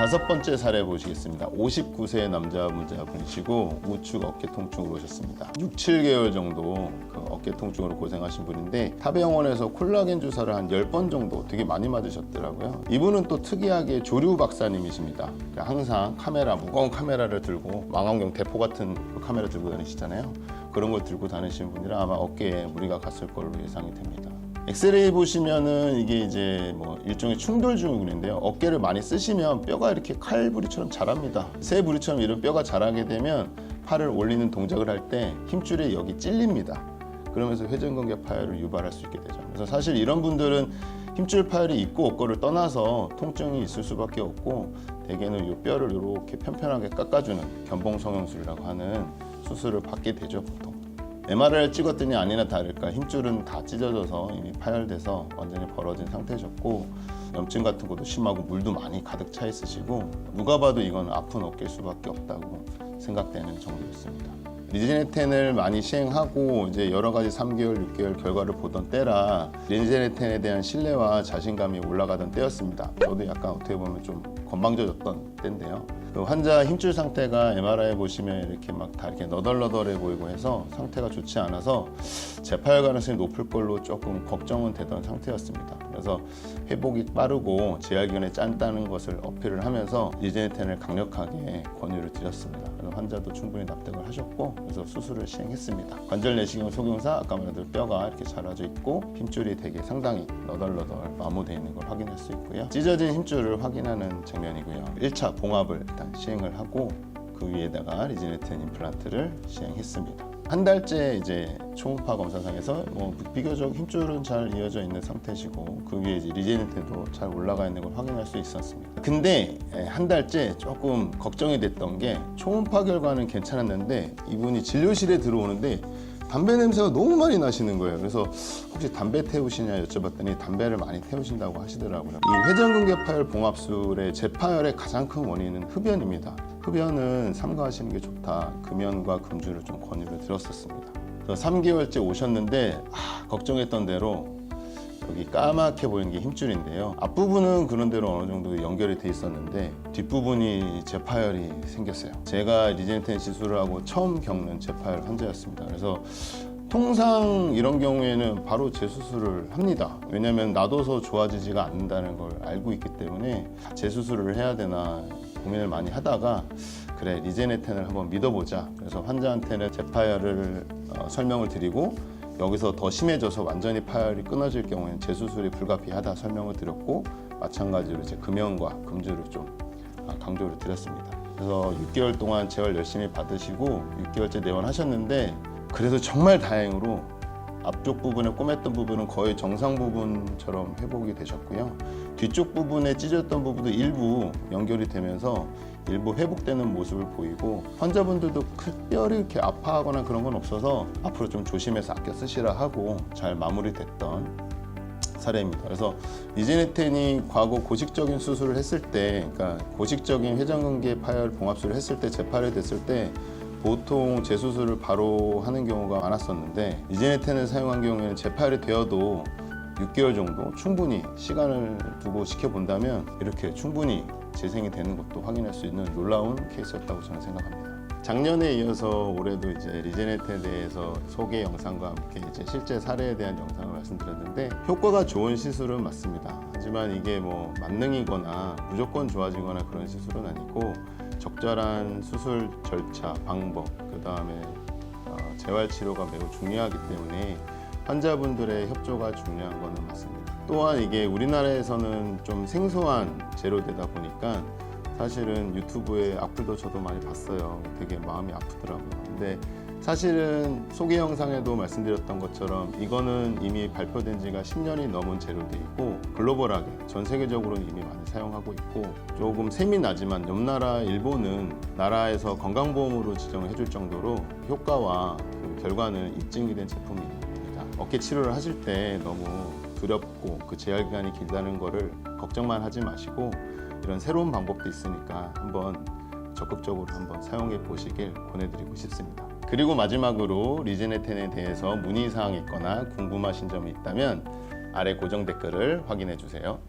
다섯 번째 사례 보시겠습니다. 59세 남자분이시고 우측 어깨 통증으로 오셨습니다. 6, 7개월 정도 그 어깨 통증으로 고생하신 분인데 타베병원에서 콜라겐 주사를 한 10번 정도 되게 많이 맞으셨더라고요. 이분은 또 특이하게 조류 박사님이십니다. 그러니까 항상 카메라, 무거운 카메라를 들고 망원경 대포 같은 그 카메라 들고 다니시잖아요. 그런 걸 들고 다니시는 분이라 아마 어깨에 무리가 갔을 걸로 예상이 됩니다. 엑스레이 보시면은 이게 이제 뭐 일종의 충돌 증후군인데요. 어깨를 많이 쓰시면 뼈가 이렇게 칼부리처럼 자랍니다. 새 부리처럼 이런 뼈가 자라게 되면 팔을 올리는 동작을 할 때 힘줄이 여기 찔립니다. 그러면서 회전근개 파열을 유발할 수 있게 되죠. 그래서 사실 이런 분들은 힘줄 파열이 있고 없고를 떠나서 통증이 있을 수밖에 없고 대개는 이 뼈를 이렇게 편편하게 깎아주는 견봉 성형술이라고 하는 수술을 받게 되죠 보통. MRI를 찍었더니 아니나 다를까 힘줄은 다 찢어져서 이미 파열돼서 완전히 벌어진 상태셨고 염증 같은 것도 심하고 물도 많이 가득 차 있으시고 누가 봐도 이건 아픈 어깨일 수밖에 없다고 생각되는 정도였습니다. 리제네텐을 많이 시행하고 이제 여러 가지 3개월, 6개월 결과를 보던 때라 리제네텐에 대한 신뢰와 자신감이 올라가던 때였습니다. 저도 약간 어떻게 보면 좀 건방져졌던 때인데요. 그 환자 힘줄 상태가 MRI 보시면 이렇게 막 다 이렇게 너덜너덜해 보이고 해서 상태가 좋지 않아서 재파열 가능성이 높을 걸로 조금 걱정은 되던 상태였습니다. 그래서 회복이 빠르고 재활기간이 짧다는 것을 어필을 하면서 리제네텐을 강력하게 권유를 드렸습니다. 그래서 환자도 충분히 납득을 하셨고 그래서 수술을 시행했습니다. 관절 내시경 속용사 아까 말한 뼈가 이렇게 자라져 있고 힘줄이 되게 상당히 너덜너덜 마모되어 있는 걸 확인할 수 있고요. 찢어진 힘줄을 확인하는 장면이고요. 1차 봉합을 일단 시행을 하고 그 위에다가 리지네텐 임플란트를 시행했습니다. 한 달째 이제 초음파 검사상에서 뭐 비교적 힘줄은 잘 이어져 있는 상태시고 그 위에 이제 리제네텐도 잘 올라가 있는 걸 확인할 수 있었습니다. 근데 예, 한 달째 조금 걱정이 됐던 게 초음파 결과는 괜찮았는데 이분이 진료실에 들어오는데 담배 냄새가 너무 많이 나시는 거예요. 그래서 혹시 담배 태우시냐 여쭤봤더니 담배를 많이 태우신다고 하시더라고요. 이 회전근개 파열 봉합술의 재파열의 가장 큰 원인은 흡연입니다. 흡연은 삼가하시는 게 좋다. 금연과 금주를 좀 권유를 드렸었습니다. 그래서 3개월째 오셨는데 아, 걱정했던 대로 여기 까맣게 보이는 게 힘줄인데요. 앞부분은 그런 대로 어느 정도 연결이 돼 있었는데 뒷부분이 재파열이 생겼어요. 제가 리젠텐 시술을 하고 처음 겪는 재파열 환자였습니다. 그래서 통상 이런 경우에는 바로 재수술을 합니다. 왜냐하면 놔둬서 좋아지지가 않는다는 걸 알고 있기 때문에 재수술을 해야 되나 고민을 많이 하다가 그래 리제네텐을 한번 믿어보자. 그래서 환자한테는 재파열을 어, 설명을 드리고 여기서 더 심해져서 완전히 파열이 끊어질 경우에는 재수술이 불가피하다 설명을 드렸고 마찬가지로 이제 금연과 금주를 좀 아, 강조를 드렸습니다. 그래서 6개월 동안 재활 열심히 받으시고 6개월째 내원하셨는데 그래도 정말 다행으로 앞쪽 부분에 꼬맸던 부분은 거의 정상 부분처럼 회복이 되셨고요. 뒤쪽 부분에 찢어졌던 부분도 일부 연결이 되면서 일부 회복되는 모습을 보이고 환자분들도 특별히 이렇게 아파하거나 그런 건 없어서 앞으로 좀 조심해서 아껴 쓰시라 하고 잘 마무리됐던 사례입니다. 그래서 이제네텐이 과거 고식적인 수술을 했을 때, 그러니까 고식적인 회전근개 파열 봉합술을 했을 때 재파열이 됐을 때 보통 재수술을 바로 하는 경우가 많았었는데 이제네텐을 사용한 경우에는 재파열이 되어도 6개월 정도 충분히 시간을 두고 지켜본다면 이렇게 충분히 재생이 되는 것도 확인할 수 있는 놀라운 케이스였다고 저는 생각합니다. 작년에 이어서 올해도 이제 리제네트에 대해서 소개 영상과 함께 이제 실제 사례에 대한 영상을 말씀드렸는데 효과가 좋은 시술은 맞습니다. 하지만 이게 뭐 만능이거나 무조건 좋아지거나 그런 시술은 아니고 적절한 수술 절차, 방법, 그 다음에 재활 치료가 매우 중요하기 때문에 환자분들의 협조가 중요한 거는 맞습니다. 또한 이게 우리나라에서는 좀 생소한 재료되다 보니까 사실은 유튜브에 악플도 저도 많이 봤어요. 되게 마음이 아프더라고요. 근데 사실은 소개 영상에도 말씀드렸던 것처럼 이거는 이미 발표된 지가 10년이 넘은 재료도 있고 글로벌하게 전 세계적으로 이미 많이 사용하고 있고 조금 셈이 나지만 옆 나라 일본은 나라에서 건강보험으로 지정을 해줄 정도로 효과와 그 결과는 입증이 된 제품입니다. 어깨 치료를 하실 때 너무 두렵고 그 재활 기간이 길다는 거를 걱정만 하지 마시고 이런 새로운 방법도 있으니까 한번 적극적으로 한번 사용해 보시길 권해드리고 싶습니다. 그리고 마지막으로 리제네텐에 대해서 문의 사항이 있거나 궁금하신 점이 있다면 아래 고정 댓글을 확인해 주세요.